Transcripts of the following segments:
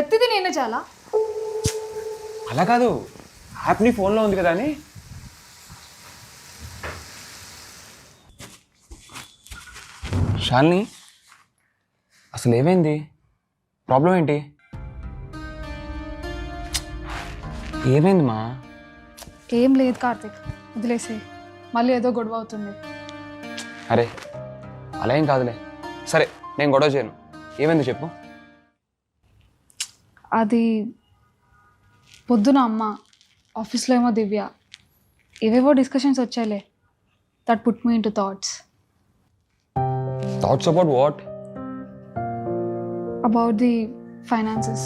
ప్రతిదీ నేనే చాలా అలా కాదు. యాప్ నీ ఫోన్లో ఉంది కదా అని. షాల్ని అసలు ఏమైంది? ప్రాబ్లం ఏంటి? ఏమైంది మా? ఏం లేదు కార్తిక్ వదిలేసే మళ్ళీ ఏదో గొడవ అవుతుంది. అరే అలా ఏం కాదులే. సరే నేను గొడవ చేయను. ఏమైంది చెప్పు. అది పొద్దున అమ్మ ఆఫీస్లో ఏమో దివ్య. ఏవేవో discussions వచ్చాయిలే that put me into thoughts thoughts about what about the finances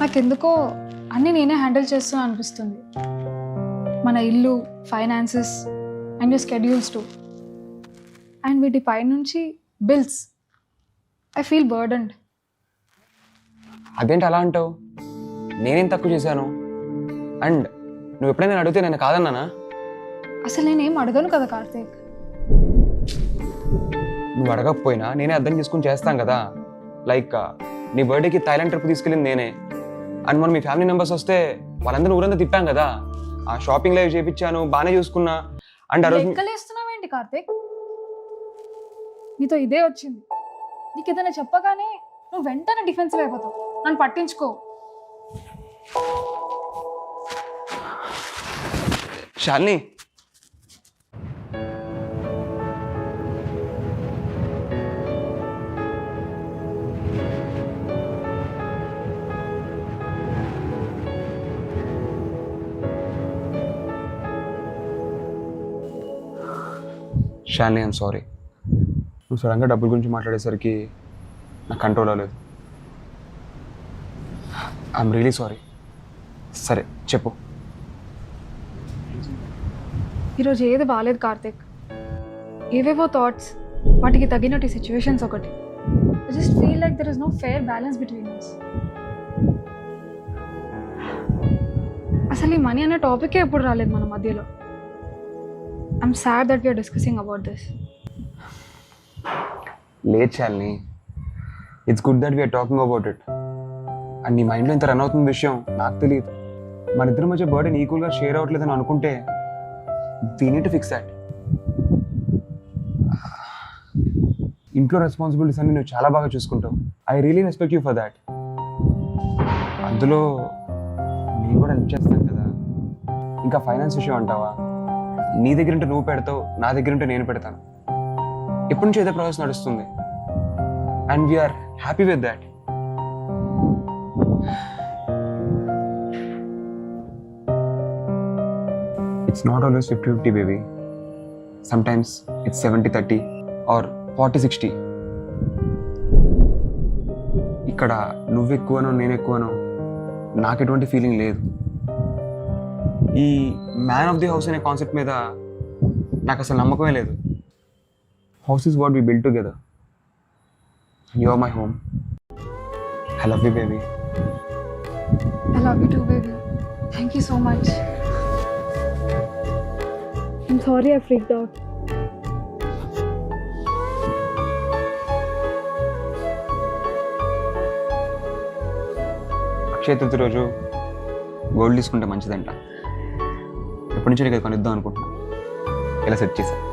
నాకెందుకో అన్నీ నేనే హ్యాండిల్ చేస్తున్నా అనిపిస్తుంది. మన ఇల్లు finances and your schedules too and వీటి పైనుంచి బిల్స్ ఐ ఫీల్ బర్డెండ్ అదేంటి అలా అంటావు? నేనేం తక్కువ చేశాను? అండ్ నువ్వు ఎప్పుడైనా అడిగితే నేను కాదన్నానా? అసలు నేనేం అడగను కదా కార్తీక్. నువ్వు అడగకపోయినా నేనే అర్థం చేసుకుని చేస్తాం కదా. లైక్ నీ బర్త్డేకి థైలాండ్ ట్రిప్ తీసుకెళ్ళింది నేనే. అండ్ మన మీ ఫ్యామిలీ మెంబర్స్ వస్తే వాళ్ళందరూ ఊరంతా తిప్పాం కదా. ఆ షాపింగ్ లైవ్ చేయించాను బాగానే చూసుకున్నా. అండ్ ఆ రోజు లెక్కలేస్తున్నావేంటి కార్తీక్? నీతో ఇదే వచ్చింది. నీకు ఏదైనా చెప్పగానే నువ్వు వెంటనే డిఫెన్సివ్ అయిపోతావు. నన్ను పట్టించుకో. షాలిని. షాలిని ఐమ్ సారీ నువ్వు సడన్గా డబ్బుల గురించి మాట్లాడేసరికి నాకు కంట్రోల్ అవ్వలేదు. ఐఎమ్ రియలీ సారీ సరే చెప్పు. ఈరోజు ఏది బాగాలేదు కార్తిక్? ఏవేవో థాట్స్ వాటికి తగినట్టు సిచ్యువేషన్స్ ఒకటి. I just feel like there is no fair balance between us అసలు ఈ మనీ అనే టాపికే ఎప్పుడు రాలేదు మన మధ్యలో. I'm sad that we're discussing about this లేదు Shalini it's good that we're talking about it and నీ మైండ్లో ఇంత రన్ అవుతున్న విషయం నాకు తెలియదు. మన ఇద్దరి మధ్య బర్డెన్ ఈక్వల్గా షేర్ అవ్వట్లేదని అనుకుంటే we need to fix that ఇంట్లో రెస్పాన్సిబిలిటీస్ అన్ని నువ్వు చాలా బాగా చూసుకుంటావు. I really respect you for that అందులో నేను కూడా హెల్ప్ చేస్తాను కదా. ఇంకా ఫైనాన్స్ విషయం అంటావా? నీ దగ్గర ఉంటే నువ్వు పెడతావు నా దగ్గర ఉంటే నేను పెడతాను. ఎప్పటి నుంచి ఏదో ప్రాసెస్ నడుస్తుంది. And we're happy with that it's not always fifty fifty baby sometimes it's seventy thirty or forty sixty ఇక్కడ నువ్వు ఎక్కువనో నేను ఎక్కువనో నాకు ఎటువంటి ఫీలింగ్ లేదు. ఈ మ్యాన్ ఆఫ్ ది హౌస్ అనే కాన్సెప్ట్ మీద నాకు అసలు నమ్మకమే లేదు. House is what be build together you are my home I love you baby I love you too baby thank you so much I'm sorry I freaked out Akshaya Tritiya రోజు gold తీసుకుంటే మంచిదంట. ఎప్పటి నుంచి నీకు కొనిద్దాం అనుకుంటున్నా. ఇలా set చేశాను